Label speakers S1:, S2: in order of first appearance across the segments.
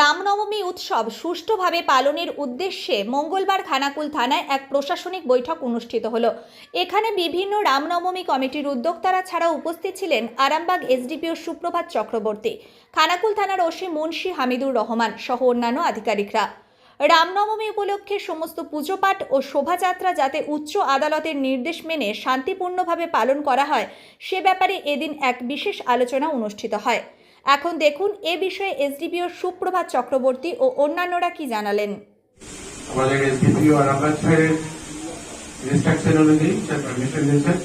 S1: রামনবমী উৎসব সুষ্ঠুভাবে পালনের উদ্দেশ্যে মঙ্গলবার খানাকুল থানায় এক প্রশাসনিক বৈঠক অনুষ্ঠিত হলো। এখানে বিভিন্ন রামনবমী কমিটির উদ্যোক্তারা ছাড়া উপস্থিত ছিলেন আরামবাগ এসডিপিও সুপ্রভাত চক্রবর্তী, খানাকুল থানার ওসি মুন্সি হামিদুর রহমান সহ অন্যান্য আধিকারিকরা। রামনবমী উপলক্ষে সমস্ত পুজোপাঠ ও শোভাযাত্রা যাতে উচ্চ আদালতের নির্দেশ মেনে শান্তিপূর্ণভাবে পালন করা হয়, সে ব্যাপারে এদিন এক বিশেষ আলোচনা অনুষ্ঠিত হয়। এখন দেখুন, এ বিষয়ে এসডিপিও সুপ্রভাত চক্রবর্তী ও অন্যান্যরা কি জানালেন।
S2: আমাদের এসডিপিও আরামবাগ স্যারের ইনস্ট্রাকশন অনুযায়ী স্যার পারমিশন দিয়েছেন।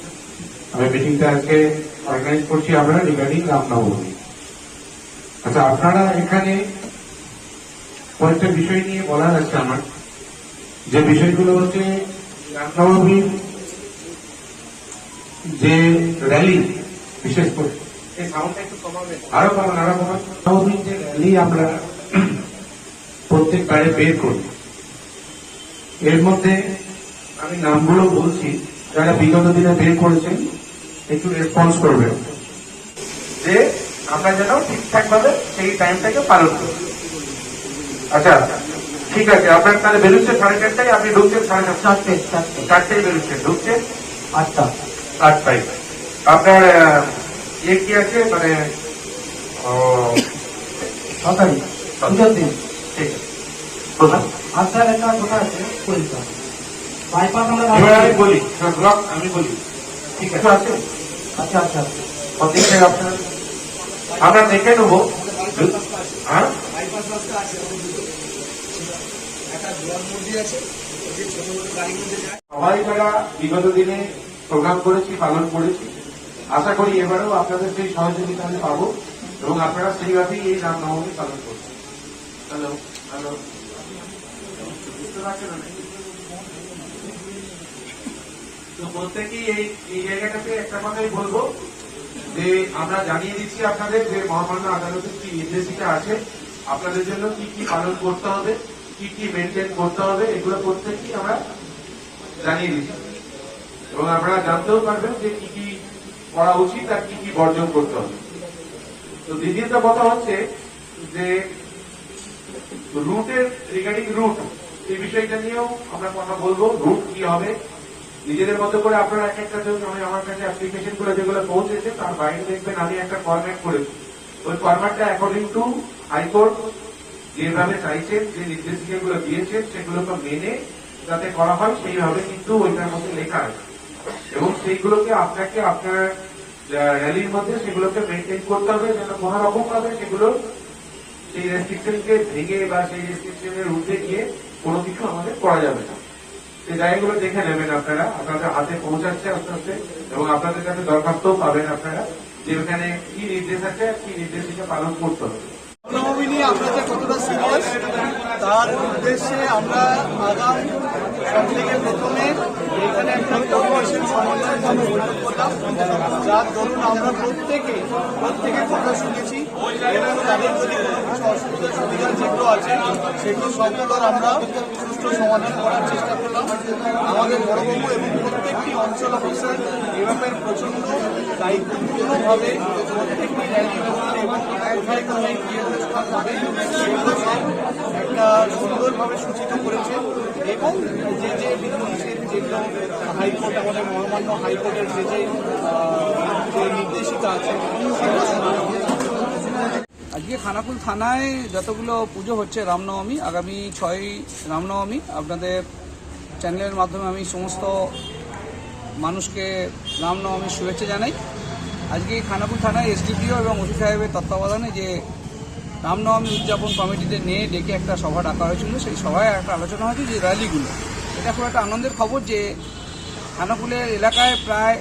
S2: আমি মিটিংটা আজকে অর্গানাইজ করছি আমরা রিগার্ডিং রামনবমী। আচ্ছা আপনারা এখানে কয়েকটা বিষয় নিয়ে বলার আছে আমার। যে বিষয়গুলো হচ্ছে রামনবমীর যে র্যালি বিশেষ করে আরও কমান আরও কমান রামনবমীর যে র্যালি আমরা বের করি। এর মধ্যে আমি নামগুলো বলছি যারা বিগত দিনে বের করেছেন একটু রেসপন্স করবেন যে আমরা যেন ঠিকঠাক ভাবে সেই টাইমটাকে পালন করি। আচ্ছা ঠিক আছে আপনার তাহলে বেরোচ্ছে সাড়ে চারটায় আপনি ঢুকছেন সাড়ে চারটে চারটে চারটায়। বেরোচ্ছেন ঢুকছেন? আটটা। আটটায়। আপনার আহ, ইয়ে কি আছে মানে
S3: পুজোর দিন।
S2: ঠিক আছে।
S3: আসার একটা কথা আছে? পরিষ্কার বাইপাস আমরা
S2: আমি বলি ব্লক আমি বলি। ঠিক আছে? আছে
S3: আচ্ছা আচ্ছা।
S2: কতদিন থেকে আপনার আমরা দেখে নেব। হ্যাঁ? সবাই যারা বিগত দিনে প্রোগ্রাম করেছি পালন করেছি আশা করি এবারেও আপনাদের সেই সহযোগিতা আমি পাবো এবং আপনারা সেইভাবেই এই রামনবমী পালন করবেন হ্যালো হ্যালো? তো প্রত্যেকেই এই এই জায়গাটাতে একটা কথাই বলব, যে আমরা জানিয়ে দিচ্ছি আপনাদের যে মহামান্য আদালতের কি নির্দেশিকা আছে, আপনাদের জন্য কি কি পালন করতে হবে, কি কি মেনটেন করতে হবে, এগুলো প্রত্যেকই আমরা জানিয়ে দিচ্ছি এবং আপনারা জানতেও পারবেন যে কি কি করা উচিত আর কি কি বর্জন করতে হবে। তো দ্বিতীয়ত কথা হচ্ছে যে রুটের রিগার্ডিং রুট, এই বিষয়টা নিয়েও আমরা কথা বলব, রুট কি হবে। নিজেদের মতো করে আপনারা এক একটা আমি আমার কাছে অ্যাপ্লিকেশনগুলো যেগুলো পৌঁছেছে, তার বাইরে দেখবেন আমি একটা ফরম্যাট করেছি। ওই ফরম্যাটটা অ্যাকর্ডিং টু হাইকোর্ট যেভাবে চাইছেন যে নির্দেশিকাগুলো দিয়েছেন সেগুলোকে মেনে যাতে করা হয়, সেইভাবে কিন্তু ওইটার মধ্যে লেখা আছে। এবং সেইগুলোকে আপনাকে আপনার র্যালির মধ্যে সেগুলোকে মেনটেন করতে হবে, যেন কোন রকম ভাবে সেগুলো সেই রেস্ট্রিকশনকে ভেঙে বা সেই রেস্ট্রিকশনের ঊর্ধ্বে গিয়ে কোনো কিছু আমাদের করা যাবে না। সেই জায়গাগুলো দেখে নেবেন আপনারা, আপনাদের হাতে পৌঁছাচ্ছে আস্তে আস্তে, এবং আপনাদের কাছে দরখাস্তও পাবেন আপনারা যে ওখানে কি নির্দেশ আছে কি নির্দেশিকা পালন করতে হবে।
S4: আমরা যে কতটা সিরিয়াস তার উদ্দেশ্যে আমরা আগাম এখানে একটা যার ধরুন আমরা প্রত্যেকে প্রত্যেকে কথা শুনেছি। অসুবিধা সুবিধা যেগুলো আছে সেগুলো সবগুলোর আমরা সুষ্ঠু সমাধান করার চেষ্টা করলাম আমাদের বড়বাবু এবং অঞ্চল অফিসার এ ব্যাপারে প্রচণ্ড দায়িত্বপূর্ণভাবে অনুষ্ঠান সেগুলো সব একটা সুন্দরভাবে সূচিত করেছে এবং যে যে বিধিনিষেধ হাইকোর্ট আমাদের মহামান্য হাইকোর্টের যে যে নির্দেশিকা আছে সেগুলো।
S5: আজকে খানাকুল থানায় যতগুলো পুজো হচ্ছে রামনবমী, আগামী ছয় রামনবমী, আপনাদের চ্যানেলের মাধ্যমে আমি সমস্ত মানুষকে রামনবমীর শুভেচ্ছা জানাই। আজকে খানাকুল থানায় এসডিপিও এবং ওসি সাহেবের তত্ত্বাবধানে যে রামনবমী উদযাপন কমিটিতে নিয়ে ডেকে একটা সভা ডাকা হয়েছিল, সেই সভায় একটা আলোচনা হয়েছে যে র্যালিগুলো। এটা খুব একটা আনন্দের খবর যে খানাকুলের এলাকায় প্রায়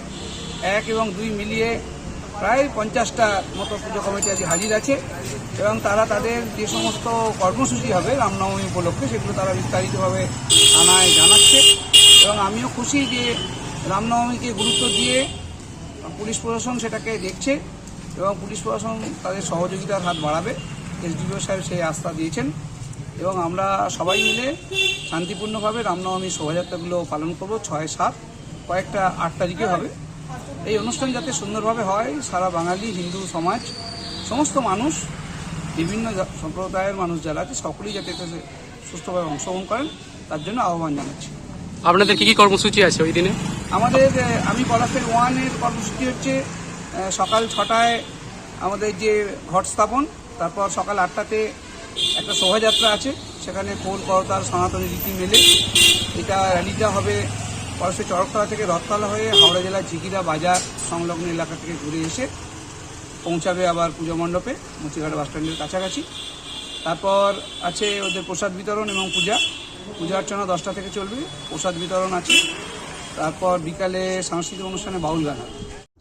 S5: এক এবং দুই মিলিয়ে প্রায় পঞ্চাশটা মতো পুজো কমিটি আজ হাজির আছে এবং তারা তাদের যে সমস্ত কর্মসূচি হবে রামনবমী উপলক্ষে সেগুলো তারা বিস্তারিতভাবে থানায় জানাচ্ছে। এবং আমিও খুশি যে রামনবমীকে গুরুত্ব দিয়ে পুলিশ প্রশাসন সেটাকে দেখছে এবং পুলিশ প্রশাসন তাদের সহযোগিতার হাত বাড়াবে। এসডিপিও সাহেব সেই আস্থা দিয়েছেন এবং আমরা সবাই মিলে শান্তিপূর্ণভাবে রামনবমী শোভাযাত্রাগুলো পালন করব। ছয় সাত, কয়েকটা আট তারিখে হবে। এই অনুষ্ঠান যাতে সুন্দরভাবে হয় সারা বাঙালি হিন্দু সমাজ সমস্ত মানুষ বিভিন্ন সম্প্রদায়ের মানুষ যারা আছে সকলেই যাতে এতে সুস্থভাবে অংশগ্রহণ করেন তার জন্য আহ্বান জানাচ্ছি।
S6: আপনাদের কি কি কর্মসূচি আছে ওই দিনে?
S5: আমাদের আমি পলাশের ওয়ানের কর্মসূচি হচ্ছে সকাল ছটায় আমাদের যে ঘট স্থাপন তারপর সকাল আটটাতে একটা শোভাযাত্রা আছে সেখানে কোল করতার সনাতনী রীতি মেলে। এটা র্যালিটা হবে পলাশের চড়কতলা থেকে রথতলা হয়ে হাওড়া জেলার ঝিকিরা বাজার সংলগ্ন এলাকা থেকে ঘুরে এসে পৌঁছাবে আবার পুজো মণ্ডপে মুচিঘাট বাসস্ট্যান্ডের কাছাকাছি। তারপর আছে ওদের প্রসাদ বিতরণ এবং পূজা। পূজা অর্চনা দশটা থেকে চলবে, প্রসাদ বিতরণ আছে। তারপর বিকালে সাংস্কৃতিক অনুষ্ঠানে বাউল গান হবে।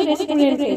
S7: রেস্টুরেন্টে